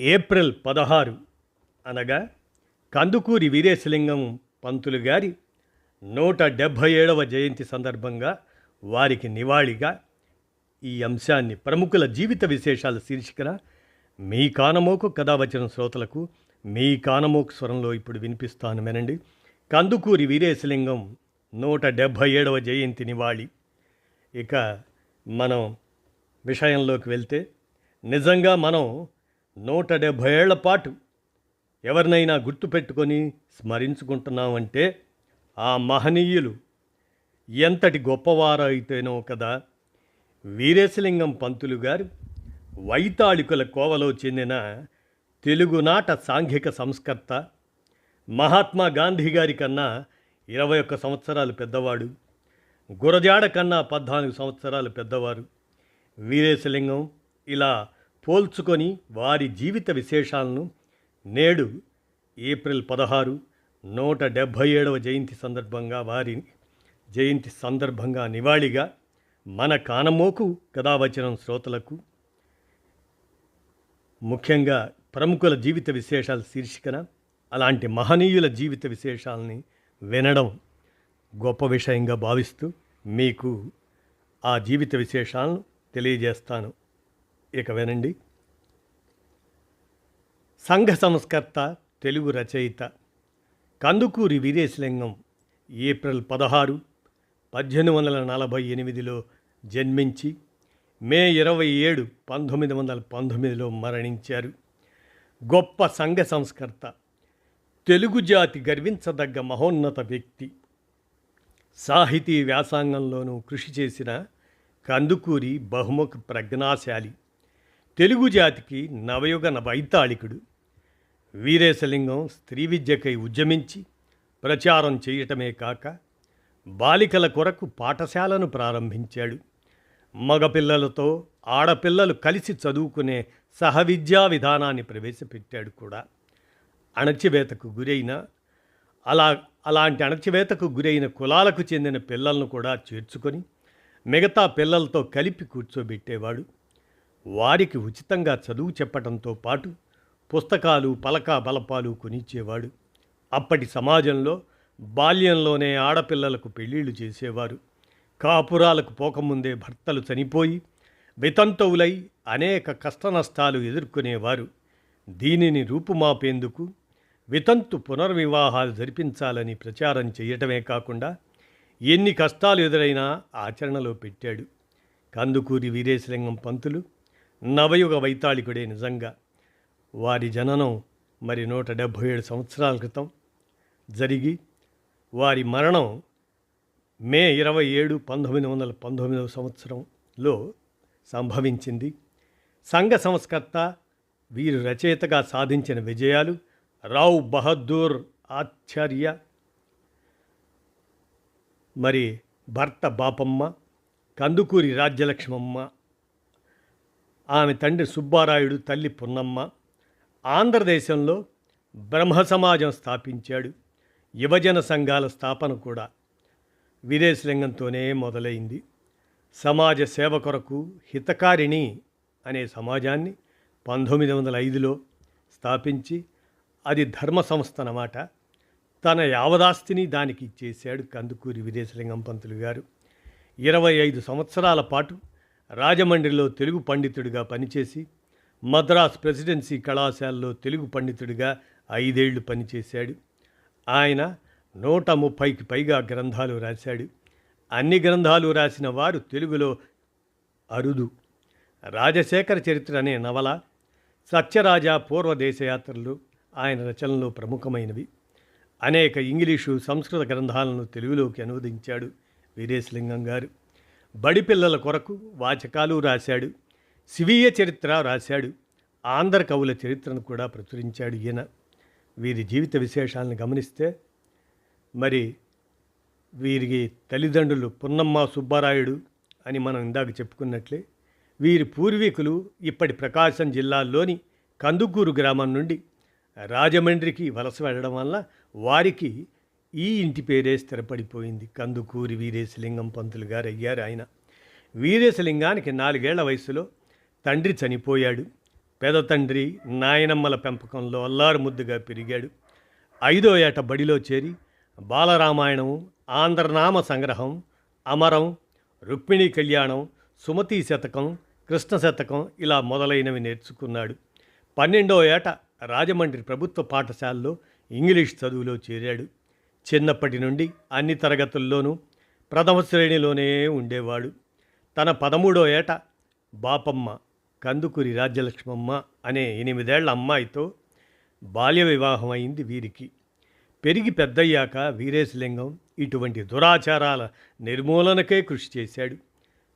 April పదహారు అనగా కందుకూరి వీరేశలింగం పంతులు గారి నూట డెబ్భై ఏడవ జయంతి సందర్భంగా వారికి నివాళిగా ఈ అంశాన్ని ప్రముఖుల జీవిత విశేషాల శీర్షికన మీ కానమోకు కథావచన శ్రోతలకు మీ కానమోకు స్వరంలో ఇప్పుడు వినిపిస్తాను వినండి కందుకూరి వీరేశలింగం నూట డెబ్భై ఏడవ జయంతి నివాళి. ఇక మనం విషయంలోకి వెళ్తే నిజంగా మనం నూట డెబ్భై ఏళ్ళ పాటు ఎవరినైనా గుర్తుపెట్టుకొని స్మరించుకుంటున్నామంటే ఆ మహనీయులు. ఎంతటి గొప్పవారు అయితేనో కదా వీరేశలింగం పంతులు గారు వైతాళికుల కోవలో చెందిన తెలుగునాట సాంఘిక సంస్కర్త మహాత్మా గాంధీ గారి కన్నా ఇరవై ఒక్క సంవత్సరాలు పెద్దవాడు గురజాడ కన్నా పద్నాలుగు సంవత్సరాలు పెద్దవారు. వీరేశలింగం ఇలా పోల్చుకొని వారి జీవిత విశేషాలను నేడు ఏప్రిల్ పదహారు నూట డెబ్భై ఏడవ జయంతి సందర్భంగా వారి జయంతి సందర్భంగా నివాళిగా మన కానమోకు కథావచనం శ్రోతలకు ముఖ్యంగా ప్రముఖుల జీవిత విశేషాల శీర్షికన అలాంటి మహనీయుల జీవిత విశేషాలని వినడం గొప్ప విషయంగా భావిస్తూ మీకు ఆ జీవిత విశేషాలను తెలియజేస్తాను. ఇక వినండి. సంఘ సంస్కర్త తెలుగు రచయిత కందుకూరి వీరేశలింగం ఏప్రిల్ పదహారు పద్దెనిమిది వందల నలభై ఎనిమిదిలో జన్మించి మే ఇరవై ఏడు పంతొమ్మిది వందల పంతొమ్మిదిలో మరణించారు. గొప్ప సంఘ సంస్కర్త తెలుగు జాతి గర్వించదగ్గ మహోన్నత వ్యక్తి. సాహితీ వ్యాసంగంలోనూ కృషి చేసిన కందుకూరి బహుముఖ ప్రజ్ఞాశాలి. తెలుగు జాతికి నవయుగ వైతాళికుడు. వీరేశలింగం స్త్రీ విద్యకై ఉద్యమించి ప్రచారం చేయటమే కాక బాలికల కొరకు పాఠశాలను ప్రారంభించాడు. మగపిల్లలతో ఆడపిల్లలు కలిసి చదువుకునే సహవిద్యా విధానాన్ని ప్రవేశపెట్టాడు కూడా. అణచివేతకు గురైన అలా అలాంటి అణచివేతకు గురైన కులాలకు చెందిన పిల్లలను కూడా చేర్చుకొని మిగతా పిల్లలతో కలిపి కూర్చోబెట్టేవాడు. వారికి ఉచితంగా చదువు చెప్పడంతో పాటు పుస్తకాలు పలక బలపాలు కొనిచ్చేవాడు. అప్పటి సమాజంలో బాల్యంలోనే ఆడపిల్లలకు పెళ్ళిళ్ళు చేసేవారు. కాపురాలకు పోకముందే భర్తలు చనిపోయి వితంతువులై అనేక కష్టనష్టాలు ఎదుర్కొనేవారు. దీనిని రూపుమాపేందుకు వితంతు పునర్వివాహాలు జరిపించాలని ప్రచారం చేయటమే కాకుండా ఎన్ని కష్టాలు ఎదురైనా ఆచరణలో పెట్టాడు. కందుకూరి వీరేశలింగం పంతులు నవయుగ వైతాళికుడే నిజంగా. వారి జననం మరి నూట డెబ్భై ఏడు సంవత్సరాల క్రితం జరిగి వారి మరణం మే ఇరవై ఏడు పంతొమ్మిది వందల పంతొమ్మిదవ సంవత్సరంలో సంభవించింది. సంఘ సంస్కర్త వీరు రచయితగా సాధించిన విజయాలు రావ్ బహదూర్ ఆచార్య మరి భర్త బాపమ్మ కందుకూరి రాజ్యలక్ష్మమ్మ ఆమె తండ్రి సుబ్బారాయుడు తల్లి పున్నమ్మ ఆంధ్రదేశంలో బ్రహ్మ సమాజం స్థాపించాడు యువజన సంఘాల స్థాపన కూడా. విదేశలింగంతోనే మొదలైంది. సమాజ సేవ కొరకు హితకారిణి అనే సమాజాన్ని పంతొమ్మిది వందల ఐదులో స్థాపించి అది ధర్మ సంస్థ అన్నమాట. తన యావదాస్తిని దానికి ఇచ్చేశాడు కందుకూరి విదేశలింగం పంతులు గారు. ఇరవై ఐదు సంవత్సరాల పాటు రాజమండ్రిలో తెలుగు పండితుడిగా పనిచేసి మద్రాస్ ప్రెసిడెన్సీ కళాశాలలో తెలుగు పండితుడిగా ఐదేళ్ళు పనిచేశాడు. ఆయన నూట ముప్పైకి పైగా గ్రంథాలు రాశాడు. అన్ని గ్రంథాలు రాసిన వారు తెలుగులో అరుదు. రాజశేఖర చరిత్ర అనే నవల సత్యరాజ పూర్వదేశయాత్రలు ఆయన రచనలో ప్రముఖమైనవి. అనేక ఇంగ్లీషు సంస్కృత గ్రంథాలను తెలుగులోకి అనువదించాడు వీరేశలింగం గారు. బడిపిల్లల కొరకు వాచకాలు రాశాడు. స్వీయ చరిత్ర రాశాడు. ఆంధ్ర కవుల చరిత్రను కూడా ప్రచురించాడు ఈయన. వీరి జీవిత విశేషాలను గమనిస్తే మరి వీరికి తల్లిదండ్రులు పున్నమ్మ సుబ్బారాయుడు అని మనం ఇందాక చెప్పుకున్నట్లే వీరి పూర్వీకులు ఇప్పటి ప్రకాశం జిల్లాలోని కందుకూరు గ్రామం నుండి రాజమండ్రికి వలస వెళ్ళడం వల్ల వారికి ఈ ఇంటి పేరే స్థిరపడిపోయింది. కందుకూరి వీరేశలింగం పంతులు గారు అయ్యారు ఆయన. వీరేశలింగానికి నాలుగేళ్ళ వయసులో తండ్రి చనిపోయాడు. పెద తండ్రి నాయనమ్మల పెంపకంలో అల్లారు ముద్దుగా పెరిగాడు. ఐదో ఏట బడిలో చేరి బాలరామాయణం ఆంధ్రనామ సంగ్రహం అమరం రుక్మిణీ కళ్యాణం సుమతీ శతకం కృష్ణ శతకం ఇలా మొదలైనవి నేర్చుకున్నాడు. పన్నెండో ఏట రాజమండ్రి ప్రభుత్వ పాఠశాలలో ఇంగ్లీష్ చదువులో చేరాడు. చిన్నప్పటి నుండి అన్ని తరగతుల్లోనూ ప్రథమ శ్రేణిలోనే ఉండేవాడు. తన పదమూడో ఏట బాపమ్మ కందుకూరి రాజ్యలక్ష్మమ్మ అనే ఎనిమిదేళ్ళ అమ్మాయితో బాల్య వివాహం అయింది వీరికి. పెరిగి పెద్దయ్యాక వీరేశలింగం ఇటువంటి దురాచారాల నిర్మూలనకే కృషి చేశాడు.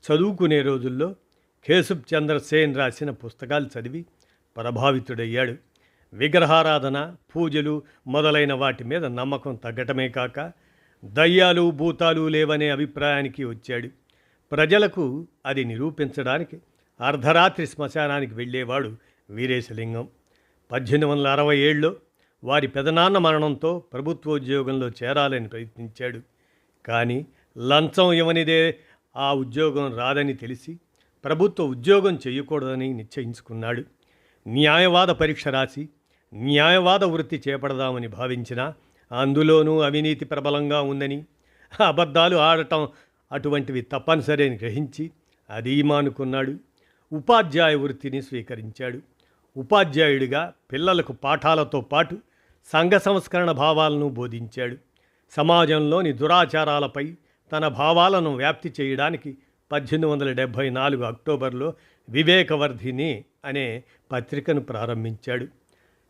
చదువుకునే రోజుల్లో కేశబ్ చంద్ర సేన్ రాసిన పుస్తకాలు చదివి ప్రభావితుడయ్యాడు. విగ్రహారాధన పూజలు మొదలైన వాటి మీద నమ్మకం తగ్గటమే కాక దయ్యాలు భూతాలు లేవనే అభిప్రాయానికి వచ్చాడు. ప్రజలకు అది నిరూపించడానికి అర్ధరాత్రి శ్మశానానికి వెళ్ళేవాడు వీరేశలింగం. పద్దెనిమిది వందల అరవై ఏడులో వారి పెదనాన్న మరణంతో ప్రభుత్వోద్యోగంలో చేరాలని ప్రయత్నించాడు. కానీ లంచం ఇవ్వనిదే ఆ ఉద్యోగం రాదని తెలిసి ప్రభుత్వ ఉద్యోగం చేయకూడదని నిశ్చయించుకున్నాడు. న్యాయవాద పరీక్ష రాసి న్యాయవాద వృత్తి చేపడదామని భావించిన అందులోనూ అవినీతి ప్రబలంగా ఉందని అబద్ధాలు ఆడటం అటువంటివి తప్పనిసరి అని గ్రహించి అది మానుకున్నాడు. ఉపాధ్యాయ వృత్తిని స్వీకరించాడు. ఉపాధ్యాయుడిగా పిల్లలకు పాఠాలతో పాటు సంఘ సంస్కరణ భావాలను బోధించాడు. సమాజంలోని దురాచారాలపై తన భావాలను వ్యాప్తి చేయడానికి పద్దెనిమిది వందల డెబ్భై నాలుగు అక్టోబర్లో వివేకవర్ధిని అనే పత్రికను ప్రారంభించాడు.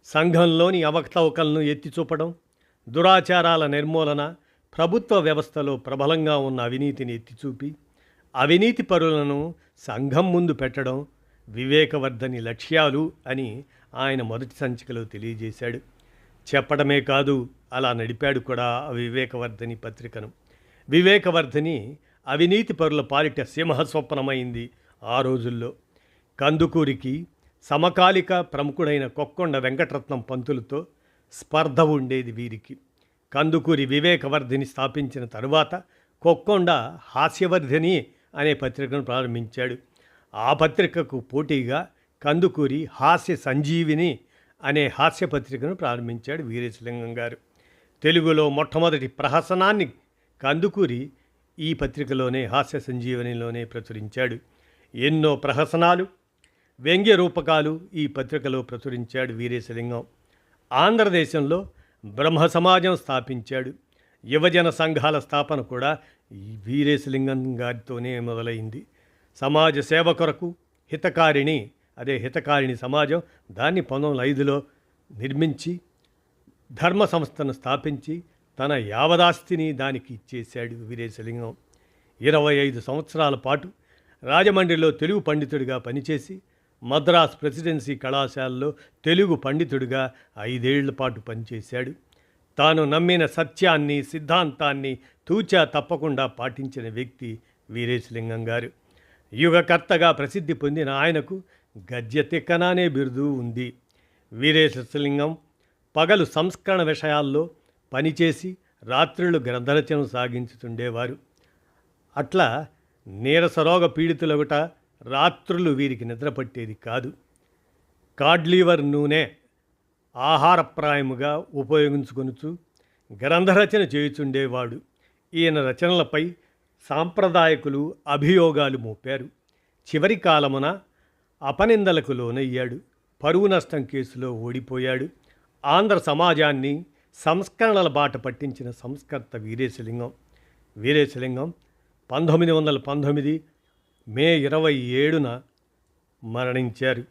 సంఘంలోని అవకతవకలను ఎత్తిచూపడం దురాచారాల నిర్మూలన ప్రభుత్వ వ్యవస్థలో ప్రబలంగా ఉన్న అవినీతిని ఎత్తిచూపి అవినీతి పరులను సంఘం ముందు పెట్టడం వివేకవర్ధని లక్ష్యాలు అని ఆయన మొదటి సంచికలో తెలియజేశాడు. చెప్పడమే కాదు అలా నడిపాడు కూడా వివేకవర్ధని పత్రికను. వివేకవర్ధని అవినీతి పరుల పాలిట సింహస్వప్నమైంది ఆ రోజుల్లో. కందుకూరికి సమకాలిక ప్రముఖుడైన కొక్కొండ వెంకటరత్నం పంతులతో స్పర్ధ ఉండేది వీరికి. కందుకూరి వివేకవర్ధిని స్థాపించిన తరువాత కొక్కొండ హాస్యవర్ధిని అనే పత్రికను ప్రారంభించాడు. ఆ పత్రికకు పోటీగా కందుకూరి హాస్య సంజీవిని అనే హాస్య పత్రికను ప్రారంభించాడు వీరేశలింగం గారు. తెలుగులో మొట్టమొదటి ప్రహసనాన్ని కందుకూరి ఈ పత్రికలోనే హాస్య సంజీవనిలోనే ప్రచురించాడు. ఎన్నో ప్రహసనాలు వ్యంగ్య రూపకాలు ఈ పత్రికలో ప్రచురించాడు వీరేశలింగం. ఆంధ్రదేశంలో బ్రహ్మ సమాజం స్థాపించాడు. యువజన సంఘాల స్థాపన కూడా వీరేశలింగం గారితోనే మొదలైంది. సమాజ సేవ కొరకు హితకారిణి అదే హితకారిణి సమాజం దాన్ని పంతొమ్మిది ఐదులో నిర్మించి ధర్మ సంస్థను స్థాపించి తన యావదాస్తిని దానికి ఇచ్చేశాడు వీరేశలింగం. ఇరవై ఐదు సంవత్సరాల పాటు రాజమండ్రిలో తెలుగు పండితుడిగా పనిచేసి మద్రాస్ ప్రెసిడెన్సీ కళాశాలలో తెలుగు పండితుడిగా ఐదేళ్ళ పాటు పనిచేశాడు. తాను నమ్మిన సత్యాన్ని సిద్ధాంతాన్ని తూచా తప్పకుండా పాటించిన వ్యక్తి వీరేశలింగం గారు. యుగకర్తగా ప్రసిద్ధి పొందిన ఆయనకు గద్య తిక్కనానే బిరుదు ఉంది. వీరేశలింగం పగలు సంస్కరణ విషయాల్లో పనిచేసి రాత్రులు గ్రంథరచన సాగించుతుండేవారు. అట్లా నీరసరోగ పీడితులగుట రాత్రులు వీరికి నిద్రపట్టేది కాదు. కాడ్లీవర్ నూనె ఆహారప్రాయముగా ఉపయోగించుకొనుచు గ్రంథరచన చేయుచుండేవాడు. ఈయన రచనలపై సాంప్రదాయకులు అభియోగాలు మోపారు. చివరి కాలమున అపనిందలకు లోనయ్యాడు. పరువు నష్టం కేసులో ఓడిపోయాడు. ఆంధ్ర సమాజాన్ని సంస్కరణల బాట పట్టించిన సంస్కర్త వీరేశలింగం. వీరేశలింగం పంతొమ్మిది వందల పంతొమ్మిది మే ఇరవై ఏడున మరణించారు.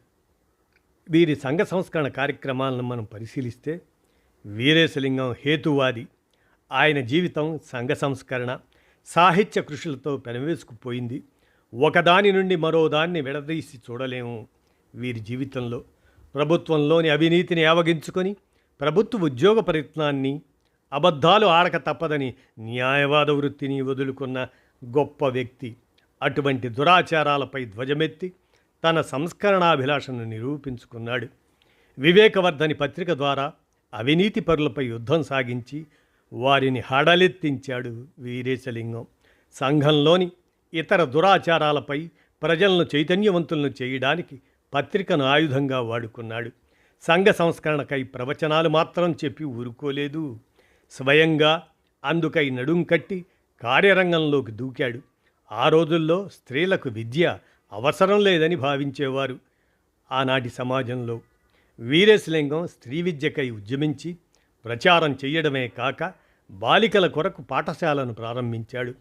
వీరి సంఘ సంస్కరణ కార్యక్రమాలను మనం పరిశీలిస్తే వీరేశలింగం హేతువాది. ఆయన జీవితం సంఘ సంస్కరణ సాహిత్య కృషులతో పెనవేసుకుపోయింది. ఒకదాని నుండి మరో దాన్ని విడదీసి చూడలేము వీరి జీవితంలో. ప్రభుత్వంలోని అవినీతిని ఆవగించుకొని ప్రభుత్వ ఉద్యోగ ప్రయత్నాన్ని అబద్ధాలు ఆడక తప్పదని న్యాయవాద వృత్తిని వదులుకున్న గొప్ప వ్యక్తి. అటువంటి దురాచారాలపై ధ్వజమెత్తి తన సంస్కరణాభిలాషను నిరూపించుకున్నాడు. వివేకవర్ధని పత్రిక ద్వారా అవినీతి పరులపై యుద్ధం సాగించి వారిని హడలెత్తించాడు వీరేశలింగం. సంఘంలోని ఇతర దురాచారాలపై ప్రజలను చైతన్యవంతులను చేయడానికి పత్రికను ఆయుధంగా వాడుకున్నాడు. సంఘ సంస్కరణకై ప్రవచనాలు మాత్రం చెప్పి ఊరుకోలేదు. స్వయంగా అందుకై నడుం కట్టి కార్యరంగంలోకి దూకాడు. ఆ రోజుల్లో స్త్రీలకు విద్య అవసరం లేదని భావించేవారు. ఆనాటి సమాజంలో వీరేశలింగం స్త్రీ విద్యకై ఉద్యమించి ప్రచారం చేయడమే కాక బాలికల కొరకు పాఠశాలను ప్రారంభించాడు.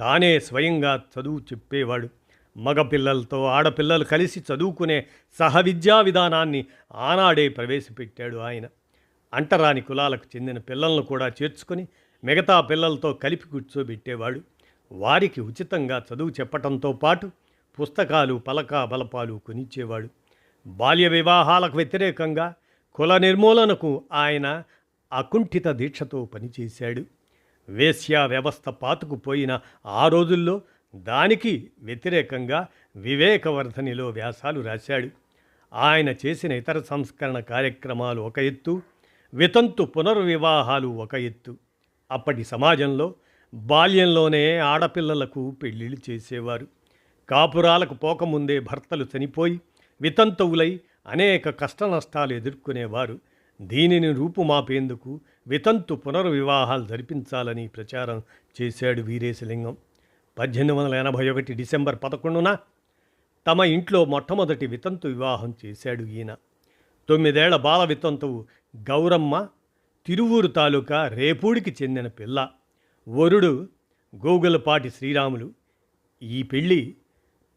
తానే స్వయంగా చదువు చెప్పేవాడు. మగపిల్లలతో ఆడపిల్లలు కలిసి చదువుకునే సహవిద్యా విధానాన్ని ఆనాడే ప్రవేశపెట్టాడు ఆయన. అంటరాని కులాలకు చెందిన పిల్లలను కూడా చేర్చుకొని మిగతా పిల్లలతో కలిపి కూర్చోబెట్టేవాడు. వారికి ఉచితంగా చదువు చెప్పటంతో పాటు పుస్తకాలు పలక బలపాలు కొనిచ్చేవాడు. బాల్య వివాహాలకు వ్యతిరేకంగా కుల నిర్మూలనకు ఆయన అకుంఠిత దీక్షతో పనిచేశాడు. వేశ్యా వ్యవస్థ పాతుకుపోయిన ఆ రోజుల్లో దానికి వ్యతిరేకంగా వివేకవర్ధనిలో వ్యాసాలు రాశాడు. ఆయన చేసిన ఇతర సంస్కరణ కార్యక్రమాలు ఒక ఎత్తు వితంతు పునర్వివాహాలు ఒక ఎత్తు. అప్పటి సమాజంలో బాల్యంలోనే ఆడపిల్లలకు పెళ్ళిళ్ళు చేసేవారు. కాపురాలకు పోకముందే భర్తలు చనిపోయి వితంతువులై అనేక కష్టనష్టాలు ఎదుర్కొనేవారు. దీనిని రూపుమాపేందుకు వితంతు పునర్వివాహాలు జరిపించాలని ప్రచారం చేశాడు వీరేశలింగం. పద్దెనిమిది వందల ఎనభై ఒకటి డిసెంబర్ పదకొండున తమ ఇంట్లో మొట్టమొదటి వితంతు వివాహం చేశాడు ఈయన. తొమ్మిదేళ్ళ బాల వితంతువు గౌరమ్మ తిరువూరు తాలూకా రేపూడికి చెందిన పిల్ల. వరుడు గోగులపాటి శ్రీరాములు. ఈ పెళ్ళి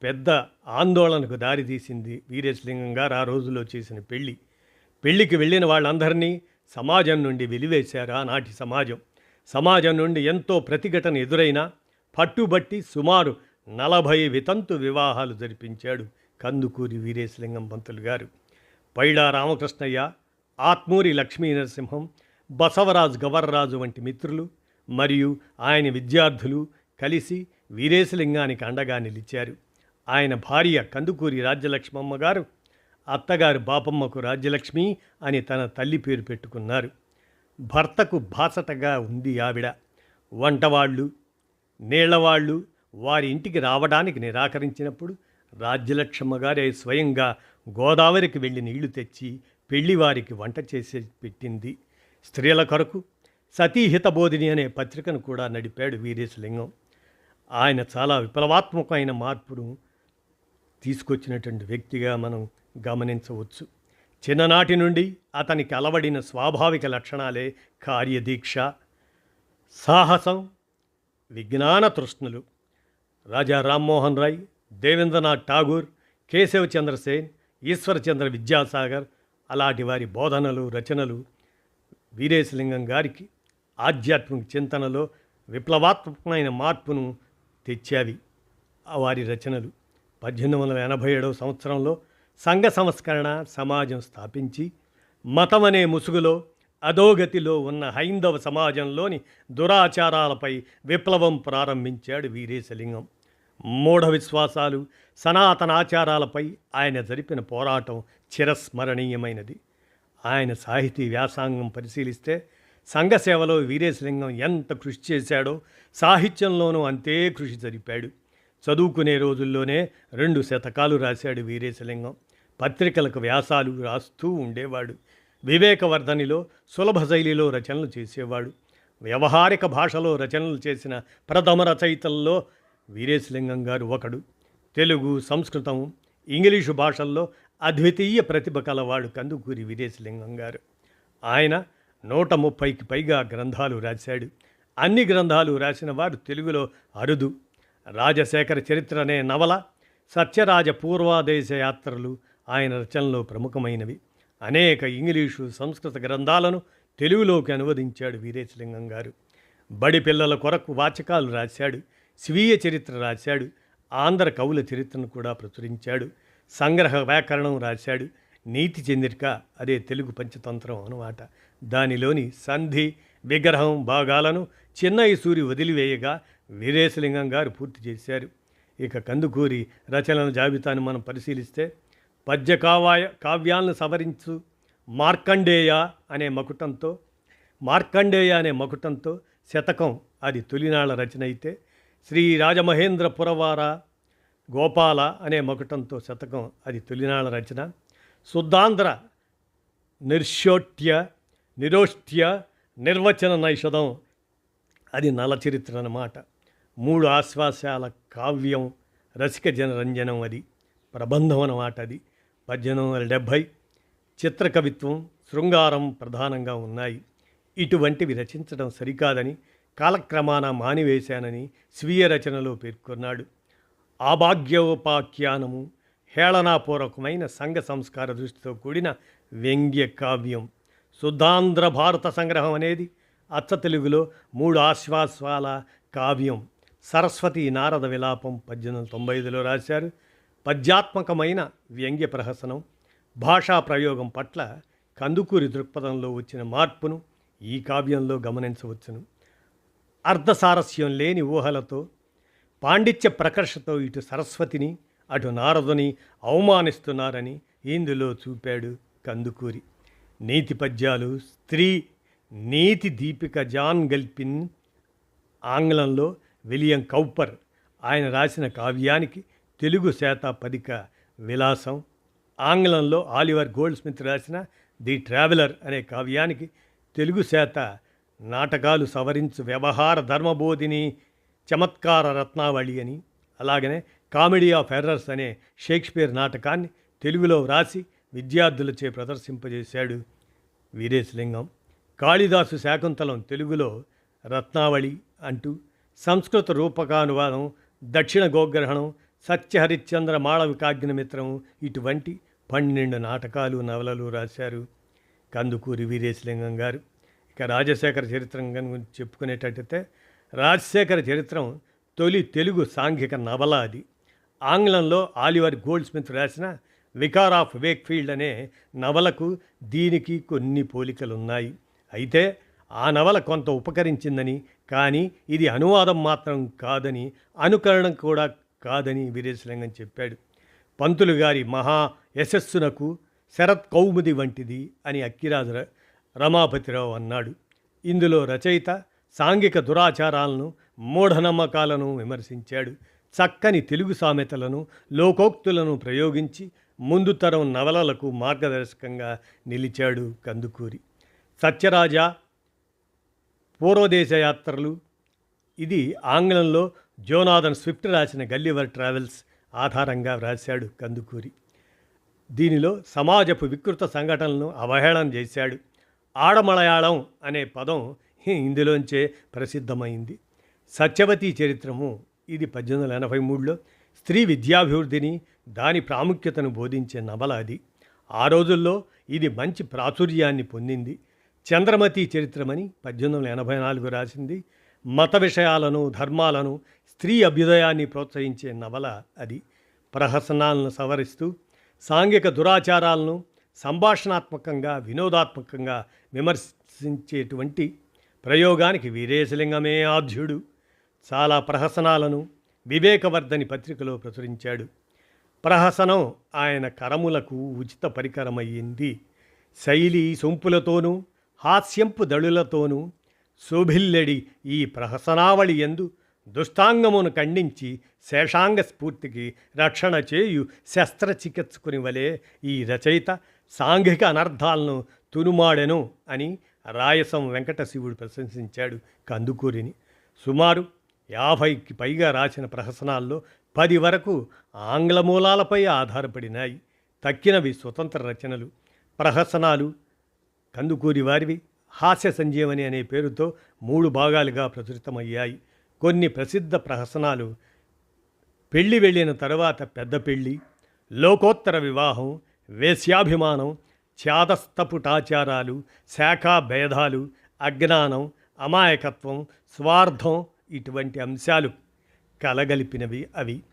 పెద్ద ఆందోళనకు దారితీసింది వీరేశలింగం గారు ఆ రోజులో చేసిన పెళ్ళి. పెళ్ళికి వెళ్ళిన వాళ్ళందరినీ సమాజం నుండి వెలివేశారు ఆనాటి సమాజం. సమాజం నుండి ఎంతో ప్రతిఘటన ఎదురైనా పట్టుబట్టి సుమారు నలభై వితంతు వివాహాలు జరిపించాడు కందుకూరి వీరేశలింగం పంతులు గారు. పైడా రామకృష్ణయ్య ఆత్మూరి లక్ష్మీ నరసింహం బసవరాజు గవర్రాజు వంటి మిత్రులు మరియు ఆయన విద్యార్థులు కలిసి వీరేశలింగానికి అండగా నిలిచారు. ఆయన భార్య కందుకూరి రాజ్యలక్ష్మమ్మ గారు అత్తగారు బాపమ్మకు రాజ్యలక్ష్మి అని తన తల్లి పేరు పెట్టుకున్నారు. భర్తకు బాసటగా ఉంది ఆవిడ. వంటవాళ్ళు నీళ్ళవాళ్ళు వారి ఇంటికి రావడానికి నిరాకరించినప్పుడు రాజ్యలక్ష్మ గారే స్వయంగా గోదావరికి వెళ్ళి నీళ్ళు తెచ్చి పెళ్ళివారికి వంట చేసి పెట్టింది. స్త్రీల కొరకు సతీహితబోధిని అనే పత్రికను కూడా నడిపాడు వీరేశలింగం. ఆయన చాలా విప్లవాత్మకమైన మార్పును తీసుకొచ్చినటువంటి వ్యక్తిగా మనం గమనించవచ్చు. చిన్ననాటి నుండి అతనికి అలవడిన స్వాభావిక లక్షణాలే కార్యదీక్ష సాహసం విజ్ఞాన తృష్ణులు. రాజా రామ్మోహన్ రాయ్ దేవేంద్రనాథ్ ఠాగూర్ కేశవ చంద్రసేన్ ఈశ్వరచంద్ర విద్యాసాగర్ అలాంటి వారి బోధనలు రచనలు వీరేశలింగం గారికి ఆధ్యాత్మిక చింతనలో విప్లవాత్మకమైన మార్పును తెచ్చావి వారి రచనలు. పద్దెనిమిది వందల ఎనభై ఏడవ సంవత్సరంలో సంఘ సంస్కరణ సమాజం స్థాపించి మతం అనే ముసుగులో అధోగతిలో ఉన్న హైందవ సమాజంలోని దురాచారాలపై విప్లవం ప్రారంభించాడు వీరేశలింగం. మూఢ విశ్వాసాలు సనాతన ఆచారాలపై ఆయన జరిపిన పోరాటం చిరస్మరణీయమైనది. ఆయన సాహితీ వ్యాసాంగం పరిశీలిస్తే సంఘ సేవలో వీరేశలింగం ఎంత కృషి చేశాడో సాహిత్యంలోనూ అంతే కృషి జరిపాడు. చదువుకునే రోజుల్లోనే రెండు శతకాలు రాశాడు వీరేశలింగం. పత్రికలకు వ్యాసాలు రాస్తూ ఉండేవాడు. వివేకవర్ధనిలో సులభ శైలిలో రచనలు చేసేవాడు. వ్యవహారిక భాషలో రచనలు చేసిన ప్రథమ రచయితల్లో వీరేశలింగం గారు ఒకడు. తెలుగు సంస్కృతం ఇంగ్లీషు భాషల్లో అద్వితీయ ప్రతిభ కలవాడు కందుకూరి వీరేశలింగం గారు. ఆయన నూట ముప్పైకి పైగా గ్రంథాలు రాశాడు. అన్ని గ్రంథాలు రాసిన వారు తెలుగులో అరుదు. రాజశేఖర చరిత్ర అనే నవల సత్యరాజ పూర్వాదేశ యాత్రలు ఆయన రచనలో ప్రముఖమైనవి. అనేక ఇంగ్లీషు సంస్కృత గ్రంథాలను తెలుగులోకి అనువదించాడు వీరేశలింగం గారు. బడి పిల్లల కొరకు వాచకాలు రాశాడు. స్వీయ చరిత్ర రాశాడు. ఆంధ్ర కవుల చరిత్రను కూడా ప్రచురించాడు. సంగ్రహ వ్యాకరణం రాశాడు. నీతి చంద్రిక అదే తెలుగు పంచతంత్రం అనమాట దానిలోని సంధి విగ్రహం భాగాలను చిన్నయ్య సూరి వదిలివేయగా వీరేశలింగం గారు పూర్తి చేశారు. ఇక కందుకూరి రచనల జాబితాను మనం పరిశీలిస్తే పద్య కావాయ కావ్యాలను సవరించు మార్కండేయ అనే మకుటంతో మార్కండేయ అనే మకుటంతో శతకం అది తొలినాళ్ళ రచన అయితే శ్రీ రాజమహేంద్ర పురవార గోపాల అనే మకుటంతో శతకం అది తొలినాళ్ళ రచన శుద్ధాంధ్ర నిర్షోట్య నిరోష్ట్య నిర్వచన నైషధం. అది నలచరిత్ర అన్నమాట. మూడు ఆశ్వాసాల కావ్యం రసిక జనరంజనం అది. ప్రబంధం అన్నమాట అది. పద్దెనిమిది వందల డెబ్భై చిత్రకవిత్వం శృంగారం ప్రధానంగా ఉన్నాయి. ఇటువంటివి రచించడం సరికాదని కాలక్రమాన మానివేశానని స్వీయ రచనలో పేర్కొన్నాడు. ఆభాగ్యోపాఖ్యానము హేళనాపూర్వకమైన సంఘ సంస్కార దృష్టితో కూడిన వ్యంగ్య కావ్యం శుద్ధాంధ్ర భారత సంగ్రహం అనేది అచ్చ తెలుగులో మూడు ఆశ్వాసాల కావ్యం. సరస్వతి నారద విలాపం పద్దెనిమిది వందల తొంభై ఐదులో రాశారు. పద్యాత్మకమైన వ్యంగ్య ప్రహసనం భాషా ప్రయోగం పట్ల కందుకూరి దృక్పథంలో వచ్చిన మార్పును ఈ కావ్యంలో గమనించవచ్చును. అర్ధసారస్యం లేని ఊహలతో పాండిత్య ప్రకర్షతో ఇటు సరస్వతిని అటు నారదుని అవమానిస్తున్నారని ఇందులో చూపాడు కందుకూరి. నీతి పద్యాలు స్త్రీ నీతి దీపిక జాన్ గల్పిన్ ఆంగ్లంలో విలియం కౌపర్. ఆయన రాసిన కావ్యానికి తెలుగు శాతాపదిక విలాసం. ఆంగ్లంలో ఆలివర్ గోల్డ్ స్మిత్ రాసిన ది ట్రావెలర్ అనే కావ్యానికి తెలుగు శాత నాటకాలు సవరించు వ్యవహార ధర్మబోధిని చమత్కార రత్నావళి అని అలాగనే కామెడీ ఆఫ్ ఎర్రర్స్ అనే షేక్స్పియర్ నాటకాన్ని తెలుగులో వ్రాసి విద్యార్థులచే ప్రదర్శింపజేశాడు. వీరేశలింగం కాళిదాసు శాకుంతలం తెలుగులో రత్నావళి అంటూ సంస్కృత రూపకానువాదం దక్షిణ గోగ్రహణం సత్యహరిశ్చంద్ర మాళవికాగ్నిమిత్రం ఇటువంటి పన్నెండు నాటకాలు నవలలు రాశారు కందుకూరి వీరేశలింగం గారు. ఇక రాజశేఖర చరిత్రం గురించి చెప్పుకునేటట్టయితే రాజశేఖర చరిత్రం తొలి తెలుగు సాంఘిక నవల అది. ఆంగ్లంలో ఆలివర్ గోల్డ్ స్మిత్ రాసిన వికార్ ఆఫ్ వేక్ఫీల్డ్ అనే నవలకు దీనికి కొన్ని పోలికలున్నాయి. అయితే ఆ నవల కొంత ఉపకరించిందని కానీ ఇది అనువాదం మాత్రం కాదని అనుకరణం కూడా కాదని వీరేశలింగం చెప్పాడు. పంతులు గారి మహా యశస్సునకు శరత్ కౌముది వంటిది అని అక్కిరాజు ర- రమాపతిరావు అన్నాడు. ఇందులో రచయిత సాంఘిక దురాచారాలను మూఢనమ్మకాలను విమర్శించాడు. చక్కని తెలుగు సామెతలను లోకోక్తులను ప్రయోగించి ముందు తరం నవలలకు మార్గదర్శకంగా నిలిచాడు కందుకూరి. సత్యరాజ పూర్వదేశ యాత్రలు. ఇది ఆంగ్లంలో జోనాథన్ స్విఫ్ట్ రాసిన గల్లివర్ ట్రావెల్స్ ఆధారంగా వ్రాశాడు కందుకూరి. దీనిలో సమాజపు వికృత సంఘటనలను అవహేళన చేశాడు. ఆడమలయాళం అనే పదం ఇందులోంచే ప్రసిద్ధమైంది. సత్యవతి చరిత్రము ఇది పద్దెనిమిది వందల ఎనభై మూడులో స్త్రీ విద్యాభివృద్ధిని దాని ప్రాముఖ్యతను బోధించే నవల అది. ఆ రోజుల్లో ఇది మంచి ప్రాచుర్యాన్ని పొందింది. చంద్రమతి చరిత్రమని పద్దెనిమిది వందల ఎనభై నాలుగు రాసింది. మత విషయాలను ధర్మాలను స్త్రీ అభ్యుదయాన్ని ప్రోత్సహించే నవల అది. ప్రహసనాలను సవరిస్తూ సాంఘిక దురాచారాలను సంభాషణాత్మకంగా వినోదాత్మకంగా విమర్శించేటువంటి ప్రయోగానికి వీరేశలింగమే ఆధ్యుడు. చాలా ప్రహసనాలను వివేకవర్ధని పత్రికలో ప్రచురించాడు. ప్రహసనం ఆయన కరములకు ఉచిత పరికరమయ్యింది శైలి సొంపులతోనూ హాస్యంపు దళులతోనూ శోభిల్లెడి ఈ ప్రహసనావళి ఎందు దుష్టాంగమును ఖండించి శేషాంగ స్ఫూర్తికి రక్షణ చేయు శస్త్రచికిత్సకుని వలె ఈ రచయిత సాంఘిక అనర్థాలను తునుమాడెను అని రాయసం వెంకటశివుడు ప్రశంసించాడు కందుకూరిని. సుమారు యాభైకి పైగా రాసిన ప్రహసనాల్లో పది వరకు ఆంగ్ల మూలాలపై ఆధారపడినాయి. తక్కినవి స్వతంత్ర రచనలు. ప్రహసనాలు కందుకూరి వారివి హాస్య సంజీవని అనే పేరుతో మూడు భాగాలుగా ప్రచురితమయ్యాయి. కొన్ని ప్రసిద్ధ ప్రహసనాలు పెళ్ళి వెళ్ళిన తర్వాత పెద్ద పెళ్ళి లోకోత్తర వివాహం వేశ్యాభిమానం ఛాదస్తపుటాచారాలు శాఖా భేదాలు అజ్ఞానం అమాయకత్వం స్వార్థం ఇటువంటి అంశాలు కలగలిపినవి అవి.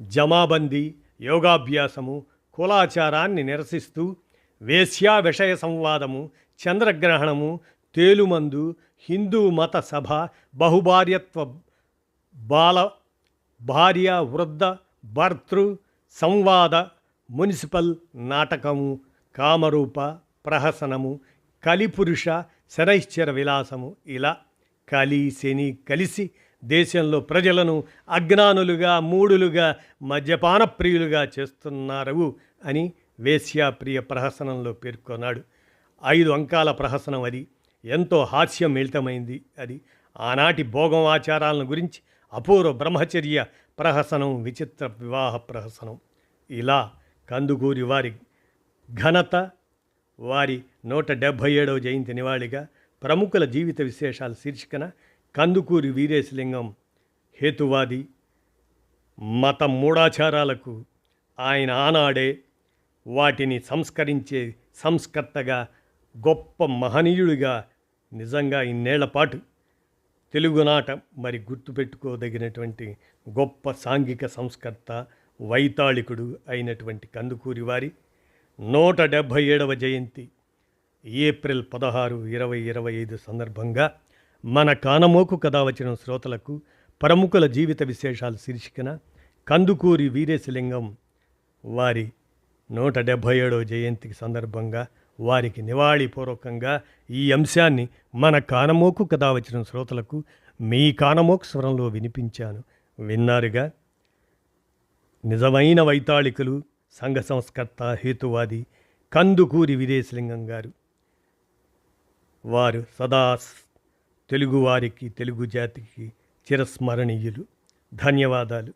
జమాబందీ యోగాభ్యాసము కులాచారాన్ని నిరసిస్తూ వేశ్యా విషయ సంవాదము చంద్రగ్రహణము తేలుమందు హిందూ మత సభ బహుభార్యత్వ బాల భార్య వృద్ధ భర్తృ సంవాద మున్సిపల్ నాటకము కామరూప ప్రహసనము కలిపురుష శనైశ్చర విలాసము ఇలా కలి శని కలిసి దేశంలో ప్రజలను అజ్ఞానులుగా మూడులుగా మద్యపాన ప్రియులుగా చేస్తున్నారు అని వేశ్యాప్రియ ప్రహసనంలో పేర్కొన్నాడు. ఐదు అంకాల ప్రహసనం అది. ఎంతో హాస్యం మిళితమైంది అది. ఆనాటి భోగం ఆచారాలను గురించి అపూర్వ బ్రహ్మచర్య ప్రహసనం విచిత్ర వివాహ ప్రహసనం. ఇలా కందుకూరి వారి ఘనత వారి నూట డెబ్భై ఏడవ జయంతి నివాళిగా ప్రముఖుల జీవిత విశేషాల శీర్షికన కందుకూరి వీరేశలింగం హేతువాది మత మూఢాచారాలకు ఆయన ఆనాడే వాటిని సంస్కరించే సంస్కర్తగా గొప్ప మహనీయుడిగా నిజంగా ఇన్నేళ్ళ పాటు తెలుగునాట మరి గుర్తుపెట్టుకోదగినటువంటి గొప్ప సాంఘిక సంస్కర్త వైతాళికుడు అయినటువంటి కందుకూరి వారి నూట డెబ్భై ఏడవ జయంతి ఏప్రిల్ పదహారు ఇరవై ఇరవై ఐదు సందర్భంగా మన కానమోకు కథ వచ్చిన శ్రోతలకు ప్రముఖుల జీవిత విశేషాలు శీర్షికన కందుకూరి వీరేశలింగం వారి నూట డెబ్భై ఏడవ జయంతికి సందర్భంగా వారికి నివాళిపూర్వకంగా ఈ అంశాన్ని మన కానమోకు కథ వచ్చిన శ్రోతలకు మీ కానమోకు స్వరంలో వినిపించాను. విన్నారుగా? నిజమైన వైతాళికులు సంఘ సంస్కర్త హేతువాది కందుకూరి విదేశలింగం గారు వారు సదా తెలుగువారికి తెలుగు జాతికి చిరస్మరణీయులు. ధన్యవాదాలు.